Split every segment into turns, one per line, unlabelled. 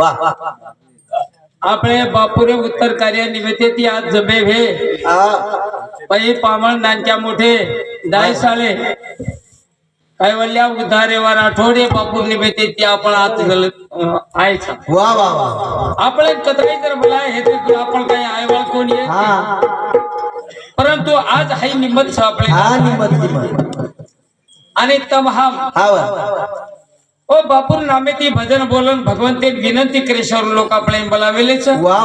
वा वा
આપણે બાપુરે ઉત્તર કાર્ય નિમિત્તે ती आज जमे भे
हा
पै पामळ नानक्या मोठे दाय साले कैवल्या उधारेवर आठवडे बापूर निमित्ते ती आपण आज घाल- अं, आहेच
वा वा वा
आपण कतराई जर मला हे तर आपण काही आयवाळ कोणी आहे
हा
परंतु आज हाई निमत छ आपले
हा निमत निमत
आणि तम हा
हा वा
ओ बापूर नामे ती भजन बोलन भगवंते विनंती करे सर्व लोक आपले
वा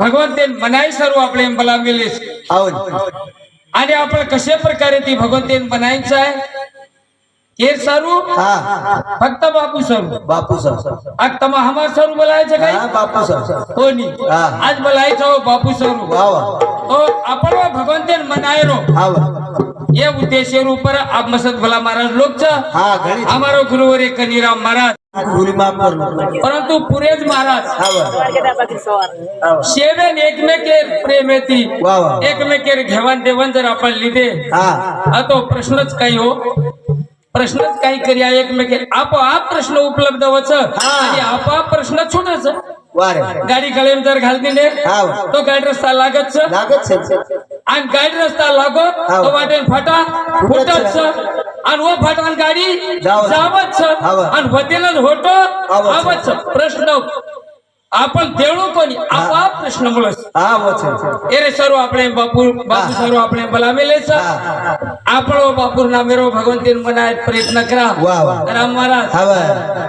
भगवंते मनाई सर्व आपले बोलावेलेच
हो
आणि आपण कशा प्रकारे ती भगवंते बनायचं आहे? केर सारू
हा.
फक्त बापू सरू.
बापू सर.
आता हमार सरू बोलायचं
हा
काय?
बापू सर.
कोणी
हा.
आज बोलायचं हो बापू सरू. तो आपण भगवंते मनाय रो.
हा वा
ये उद्देश्य ऊपर आप मसद भला महाराज लोकचा
हा गणित।
हमारो गुरुवर एक कनीराम महाराज। परंतु पुरेच महाराज
हा वा। हा वा.
शेवेन एकमेके प्रेम येती
वा वा
एकमेके घेवाण देवाण जर आपण लिहिले
हा।
तो प्रश्नच काही हो। प्रश्नच काही करी एकमेके आपोआप प्रश्न उपलब्ध होच आणि आपोआप प्रश्न छोटच
वा रे
गाडी कळेम जर घाल दिले
हा वा.
तो गाडी रस्ता लागत
लागत सर
आणि गाडी रस्ता लागो
हा.
तो वाटेल फाटा फुटत आणि वो फाटान गाडी
जावं.
जावच
हा वा.
आणि होतेनच होतो
आवच.
आवच प्रश्न आपण देणू कोणी? आपोआप प्रश्न बोलस.
हा वा सर
एरे सर्व आपले बापू बापू सर्व आपले बोलावेलेच
हा.
आपण बापूर नामेरो भगवंतीन मनाय प्रयत्न करा.
वा वा
राम महाराज.
हा वा.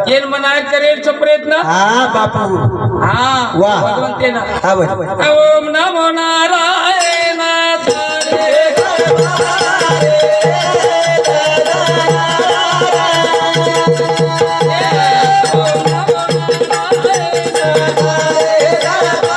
केन मनाय करेल प्रयत्न?
हा बापू.
हा
वा.
भगवंतेन.
हा वा
ओम नमो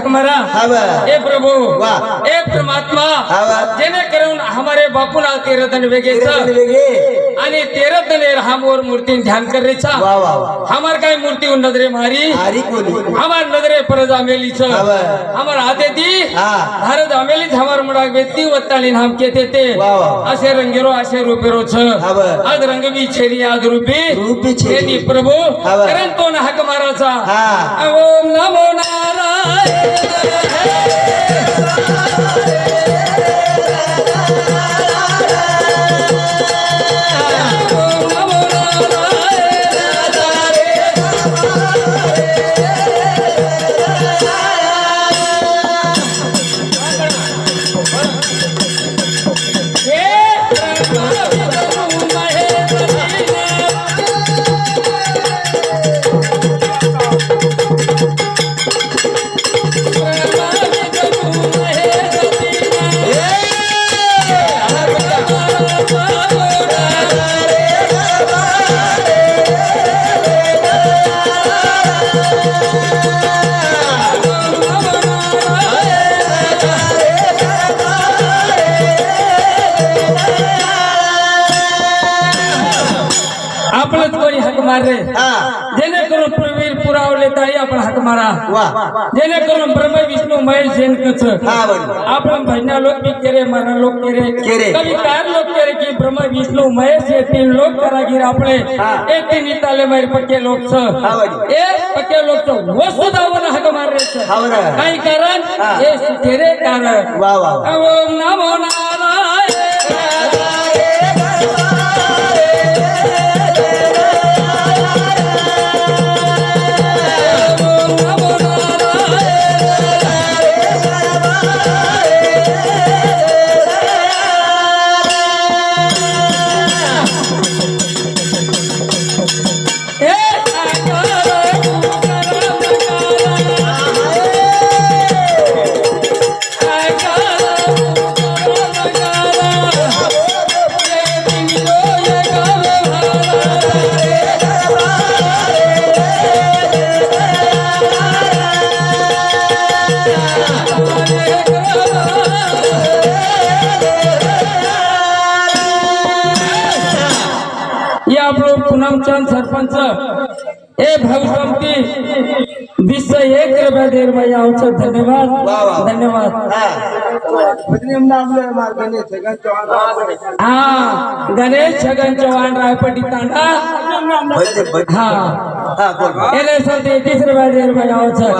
हाक मारा
हा
प्रभु. हे परमात्मा. जेणेकरून हमारे बापूला तेरतन वेगेचं
वेगळे
आणि तेरतन हमवर मूर्ती ध्यान
वा
हमार काय मूर्ती नजरे मारी? हमार नजरे परज आमेलीच. हमार हाते ती
हा।
भारत आमेलीच हमार मुडा व्यक्ती वत्ताळीन हम केते ते. असे रंगेरो असे रूपेरो छ. आज रंगबी छेरी आज रूपी।
रूपी छेरी.
प्रभु तो हाक माराचा
हा।
ओम नमो नारायण ओम मारा
वा
जेणेकरून ब्रह्म विष्णू महेश जैन कच
हा बरोबर
आपण भजना लोक भी केरे मरण लोक केरे
केरे.
कभी कार लोक केरे की ब्रह्म विष्णू महेश ये तीन लोक करागीर आपले
हा.
ए तीन इताले मार पक्के लोक छ
हा बरोबर.
ए पक्के लोक छ वस्तू दावन हाक मार रे छ
हा
सरपंच ए भाऊ समती एक रुपया देर रुपया आउँछ धन्यवाद धन्यवाद हाँ गणेश छगन चौहान रायपटी तांडा हा एले समती तीस रुपया दे रुपया आमचं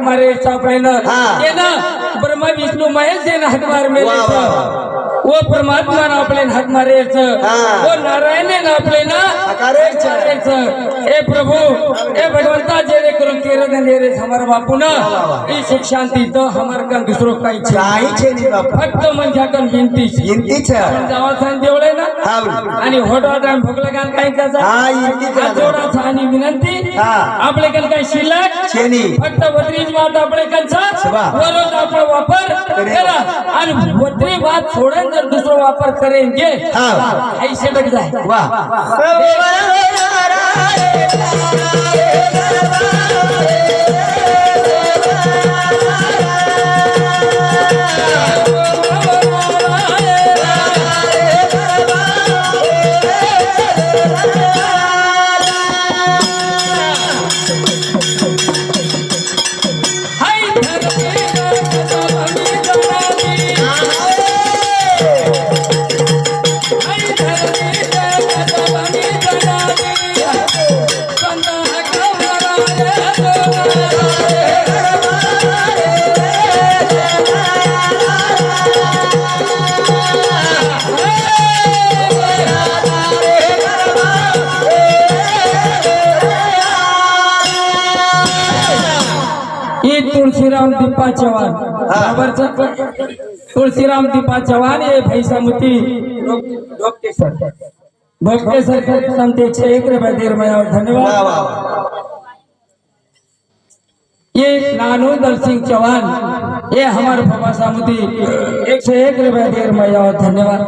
हाक
मारे
सापडेन ब्रह्मा विष्णू महेश देन हाक मार मेले
वो
परमात्मा ना आपले
हात
मारेच वो हो, नारायण ना
आपले ना
मारेच ए प्रभू हे भगवंता जे रे करून तेरे ने नेरे हमार बापू ना ई सुख शांती तो हमार का दुसरो काही
काही छे नी बाप.
फक्त म्हणजे कन विनती
विनती छे
जावा सान देवळे ना? आणि होटवाट आणि भगला गान काही कसा
हा विनती
जोडा आणि विनंती. आपले कन काही शिल्लक? छे नी फक्त आपले कन
सा
वरोज आपण वापर करा. आणि वत्री बात सोडून जर दुसरा वापर करेन गे
हा.
ऐंशी टक्के चव्हाण बरोबरच तुळशीराम दीपा चव्हाण हे भैसामती भोगते सर संत एकशे एक रुपया
वा
धन्यवाद ये नानू दल सिंह चौहान ये हमारे बाबा सामुदी एक सौ एक रुपया देर मया धन्यवाद.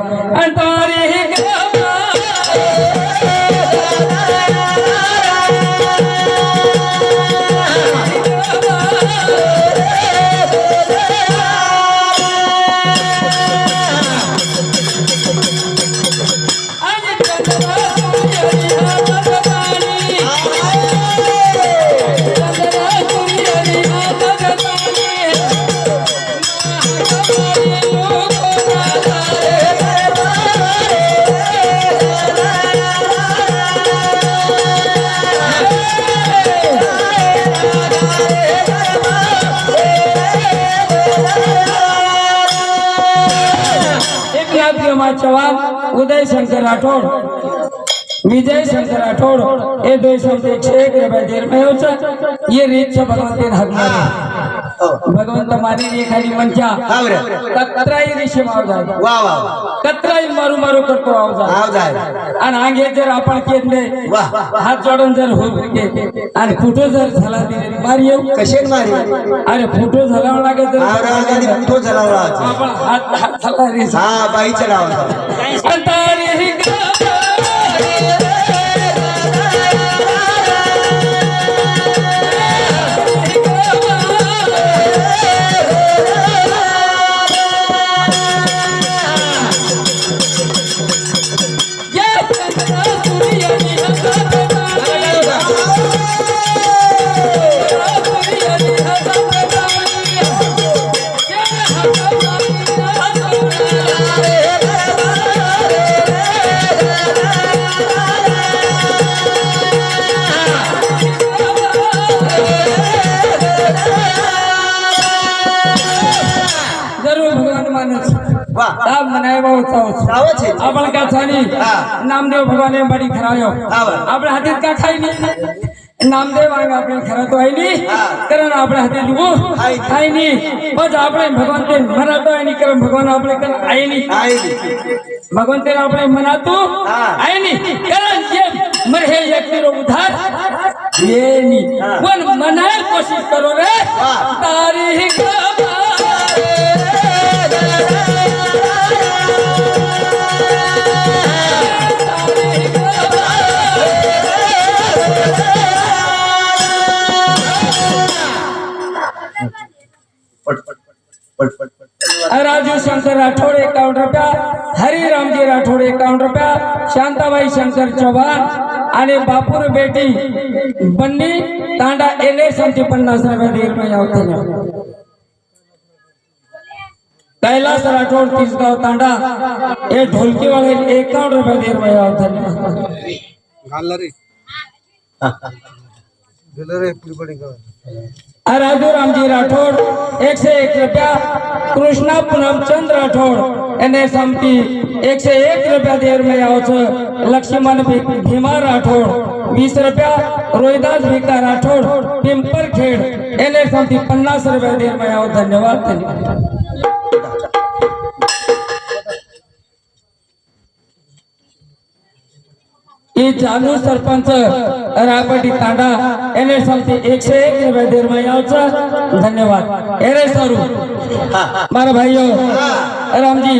चव्हाण उदय शंकर राठोड विजय शंकर राठोड हे दोन शब्द एकशे एक रुपया देर में हो ये रीत से भगवंत ने हक भगवंत मारी रे खाली मंचा.
हा.
कत्राई ऋषी माव जाय
वा वा
कत्राई मारू मारू करतो आव जाय
आव जाय
आणि अंगे जर आपण केले हात जोडून जर होत गे आणि फुटो जर झाला दिले मारी येऊ.
कशेन मारी?
अरे फुटो झाला लागे तर
कुठो जनावराचा
आपण हात हात झाला रे.
हा नावाचा સાવ છે.
આપણ
કાછાની
નામદેવ ભગવાન એમ બડી ખરાયો આપણે હાથી કા ખાઈ નામદેવ આંગ આપણે ખરા તો આવી
નહીં.
કારણ આપણે હાથે
જુવું
થાય નહીં. બસ આપણે ભગવાન તે મનાતો આવી નહીં. કારણ ભગવાન આપણે કારણ આવી
નહીં.
ભગવાન તેને આપણે મનાતું આવી નહીં. કારણ જે મરહે વ્યક્તિનો ઉધાર. એ
નહીં.
પણ મનાય કોશિશ કરો રે. તારી
ખબર
राजू शंकर राठोड एकावन्न रुपया. हरिरामजी राठोड एकावन्न रुपया. शांताबाई शंकर चव्हाण आणि बापूर बेटी बन्नी तांडा एले समती पन्नास रुपया कैलास राठोड तिसगाव तांडा. हे ढोलकीवाले एकावन्न रुपया दीड महिना होते राजू रामजी राठौड़ एक से एक रुपया कृष्णा पूनमचंद राठौड़ એને સમતી એકસો એક રૂપિયા દેર મેં આવો છો લક્ષ્મણ ભીમા રાઠોડ વીસ રૂપિયા રોહિદાસ ભીખા રાઠોડ પિમ્પર ખેડ એને સમતી પન્નાસ રૂપિયા દેર મેં આવો ધન્યવાદ ધન્યવાદ ಈ ಜಾಲೂರ್ सरपंच ರಾಬಟ್ಟಿ तांडा एने समती एक से एक निवेदन मयावचं धन्यवाद एरे सरू मारा भाईयो
रामजी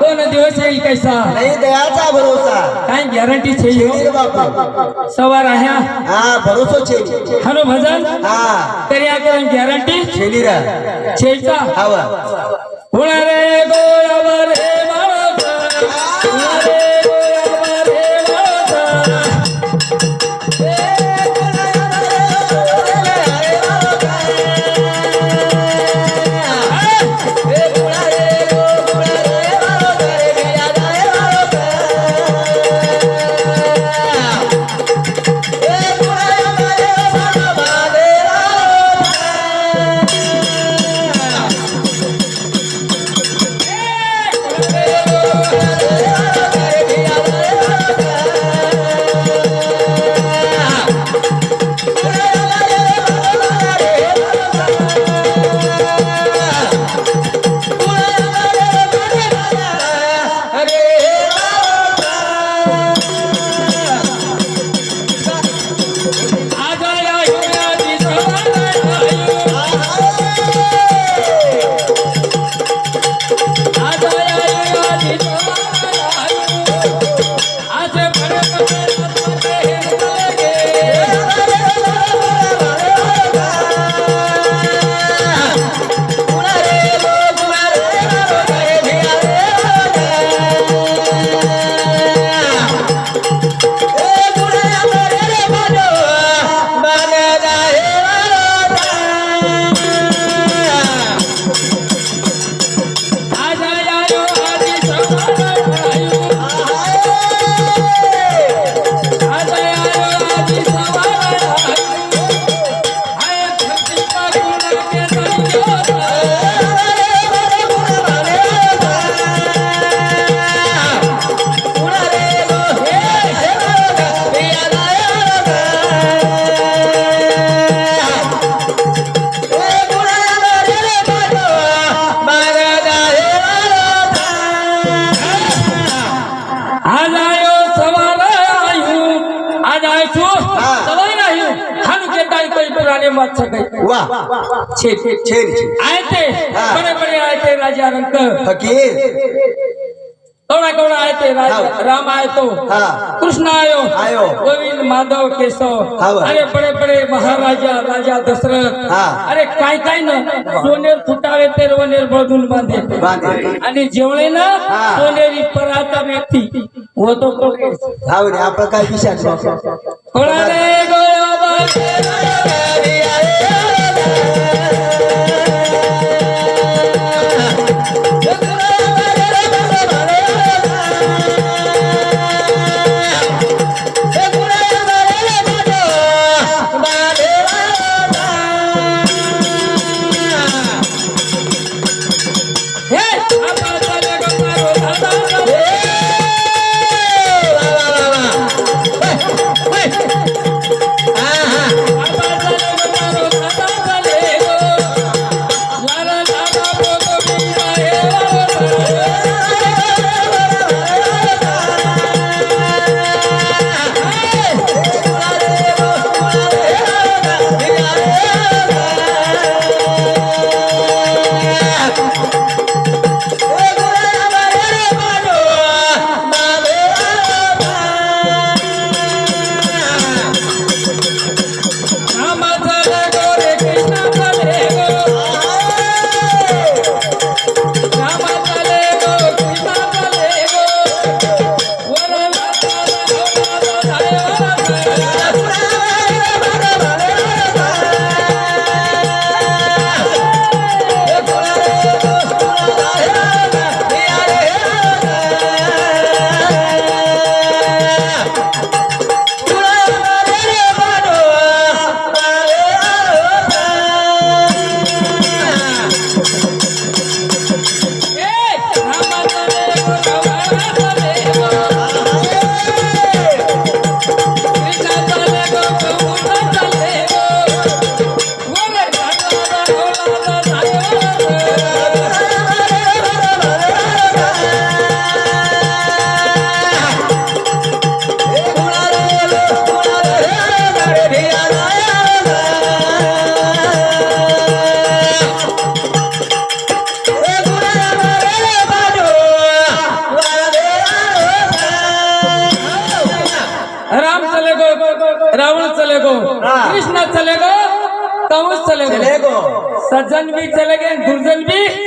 कोण दिवस येईल कैसा
नाही दयाचा भरोसा
कहीं गारंटी
चाहिए
सवार आया
हा भरोसा छे
हनु भजन
हा
तरी गारंटी गॅरंटी
छेली रा
छेचा
हवा
होणार गोळावर छेद
छेद
आए थे बड़े बड़े आए राजा रंग
फकीर
थोड़ा थोड़ा आए थे राम आयतो। तो कृष्ण आयो।
आयो।
गोविंद माधव केशव अरे बड़े बड़े महाराजा राजा दशरथ। अरे काय काय ना? सोनेर फुटावे ते रोनेर बळदून बांधे. आणि जेवळे ना सोनेरी पराता व्यक्ती. होतो तो कोण
आपण काय
विचार कोणाने गोळा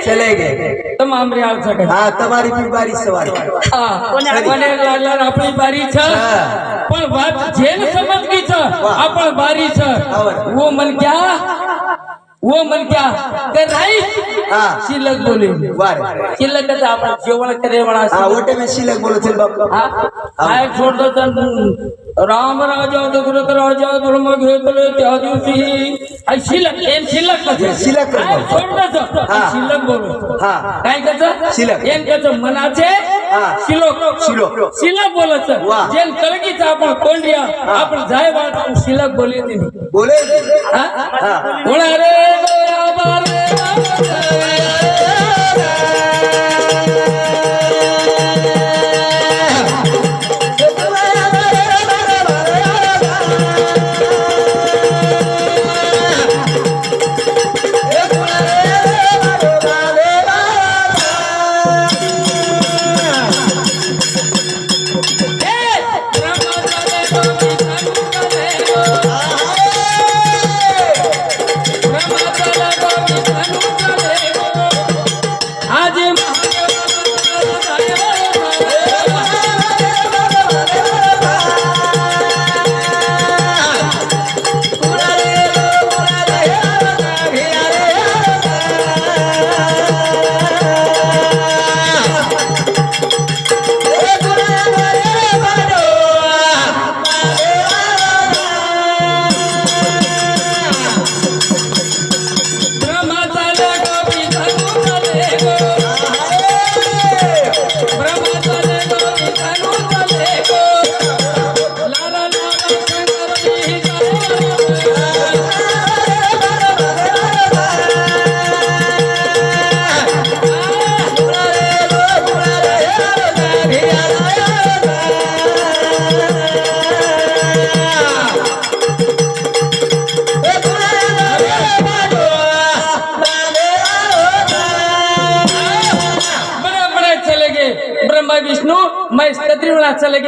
ચલે
ગયે
તમામ રે આવ
હા તમારી બી બારી સવાર.
હા કોને લાલા આપણી બારી છે. પણ વાત જેલ સમજની છે આપણ બારી છે. વો મન ક્યાં? वो म्हणत्या तर नाही? शिल्लक बोले. बर शिल्लकच आपण जेवण करे म्हणा शिल्लक बोलत बाबा राम राजा दशरथ
राजा धर्म
घेतले
त्या
दिवशी शिल्लक एन शिल्लक
कसं?
शिल्लक शिल्लक
बोलू.
काय कस?
शिल्लक.
एम कस मनाचे? शिलोक.
शिलोक.
शिलक बोलत जेन कळकीच आपण कोंडिया आपण जाय बाळ शिलक बोलले
बोले?
कोणा अरे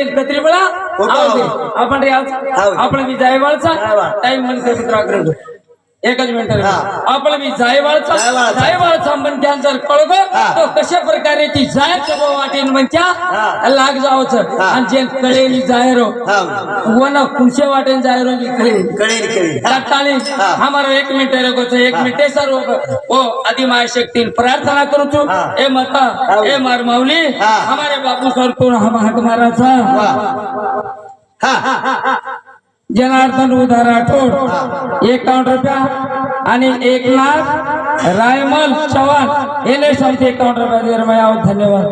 कत्रीवळा चले गेले कत्रीवळा
हो.
आपण रे आज एकच मिनिट आपण मी जायवाळचा
जायवाळचा
पण जर कळगो तो कशा प्रकारे ती जाय वाटेन
म्हणत्या?
लाग जावच. आणि जे कळेली जायरो वन खुशे वाटेन जायरो कळेली.
ताली
हमारो एक मिनिट रोग हो, एक मिनिट सर ओ अधिमाय शक्तीन
प्रार्थना
करू तू.
ए
माता ए मार
माऊली
हमारे बापू सर तू हा
हा हा.
जनार्दन उधार राठोड एकावन्न रुपया आणि लाख रायमल चव्हाण. हे सांगते एकावन्न रुपया. निर्मया हो, धन्यवाद.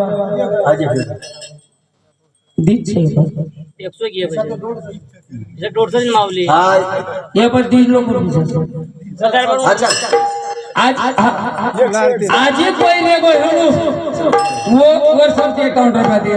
ये
पर तीन
लोग
आज आज ही कोई ले गो वो वो सबके एकाउंट रुपया दे